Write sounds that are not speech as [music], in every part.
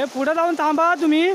हे पुढं जाऊन थांबा तुम्ही.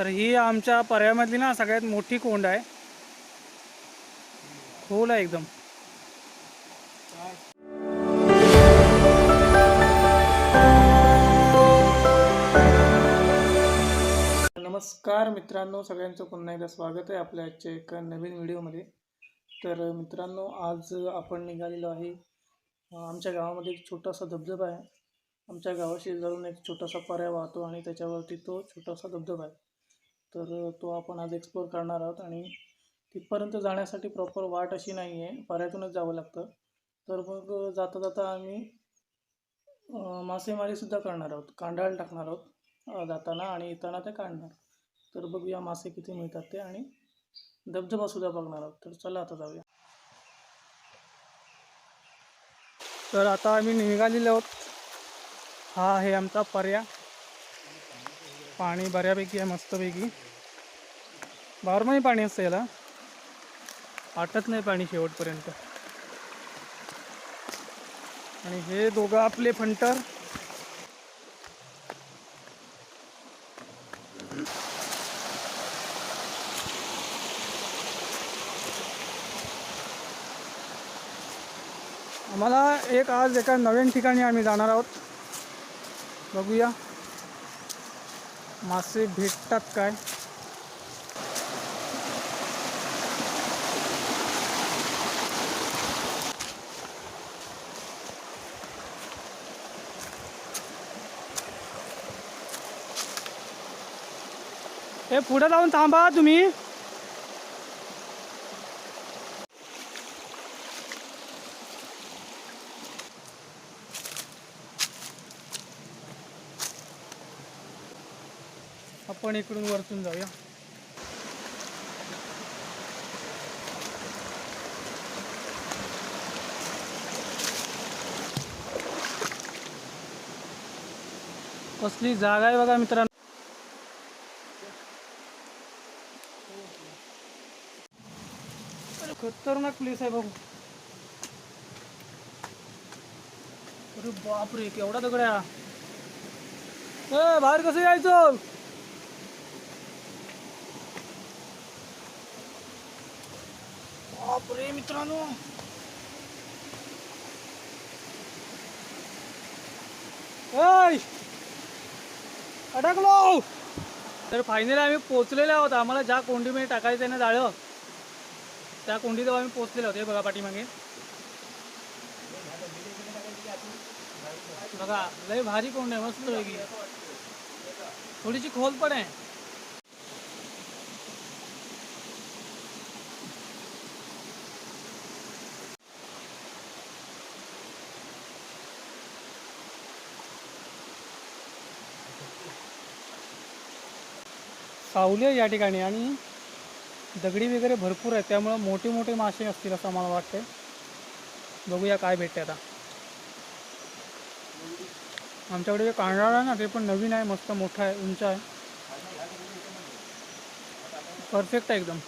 तर ही आमच्या पर्यामधली ना सगळ्यात मोठी कोंड आहे. खोल आहे एकदम. नमस्कार मित्रांनो सगळ्यांचं पुन्हा एकदा स्वागत आहे आपल्या आजच्या एका नवीन व्हिडिओमध्ये. तर मित्रांनो आज आपण निघालेलो आहे आमच्या गावामध्ये एक छोटासा धबधबा आहे. आमच्या गावाशी जाऊन एक छोटासा पर्याय वाहतो आणि त्याच्यावरती तो छोटासा धबधबा आहे. तर तो आपण आज एक्सप्लोअर करणार आहोत आणि तिथपर्यंत जाण्यासाठी प्रॉपर वाट अशी नाही आहे पर्यातूनच जावं लागतं. तर मग जाता जाता आम्ही मासेमारीसुद्धा करणार आहोत. कांडाळ टाकणार आहोत जाताना आणि येताना ते काढणार. तर बघूया मासे किती मिळतात ते आणि धबधबासुद्धा बघणार आहोत. तर चला आता जाऊया. तर आता आम्ही निघालेलो आहोत. हा आहे आमचा पर्या पाणी बऱ्यापैकी आहे मस्तपैकी. बारमाही पाणी असतं याला. आटत नाही पाणी शेवटपर्यंत. आणि हे दोघं आपले फंटर. आम्हाला एक आज एका नवीन ठिकाणी आम्ही जाणार आहोत. बघूया. मासे भेटतात काय? हे पुढे जाऊन थांबा तुम्ही. आपण इकडून वरतून जाऊया. कसली जागा आहे बघा मित्रांनो. अरे खतरनाक प्लेस आहे बघू. अरे बापरे केवढा दगड्या ए बाहेर कसं यायचं? बापरे मित्रांनो. अडकलो. तर फायनली आम्ही पोचलेले आहोत. आम्हाला ज्या कोंडीमध्ये टाकायचं आहे ना जाळं त्या कोंडीत आम्ही पोचलेलो आहोत. हे बघा पाठीमागे. बघा लय भारी कोंड आहे. मस्त थोडीशी खोल पण आहे. सावली आहे या ठिकाणी आणि दगडी वगैरे भरपूर आहे त्यामुळं मोठे मोठे मासे असतील असं मला वाटते बघूया काय भेटते आता. आमच्याकडे जे कांडाळ आहे ना ते पण नवीन आहे मस्त मोठं आहे उंच आहे. परफेक्ट आहे एकदम.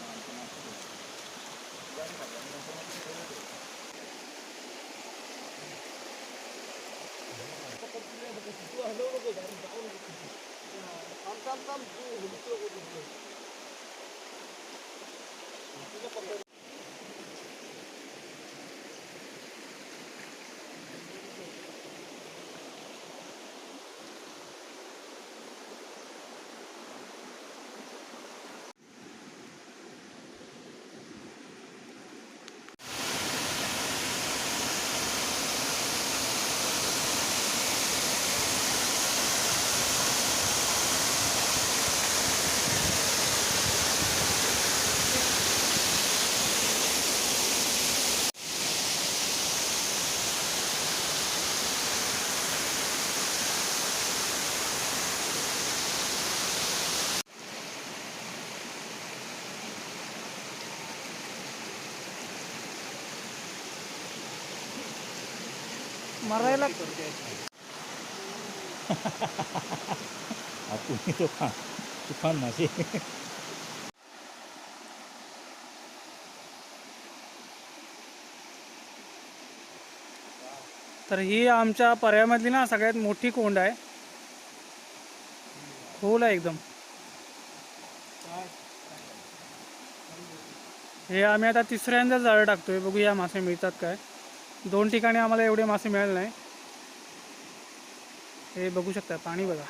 मारायला [laughs] तुम्ही तुफान तर ही आमच्या पर्यामधली ना सगळ्यात मोठी कोंड आहे. खोल आहे एकदम. हे आम्ही आता तिसऱ्यांदा जाळं टाकतोय. बघूया मासे मिळतात काय. दोन ठिकाणी आम्हाला एवढे मासे मिळाले नाही. हे बघू शकता पाणी बघा.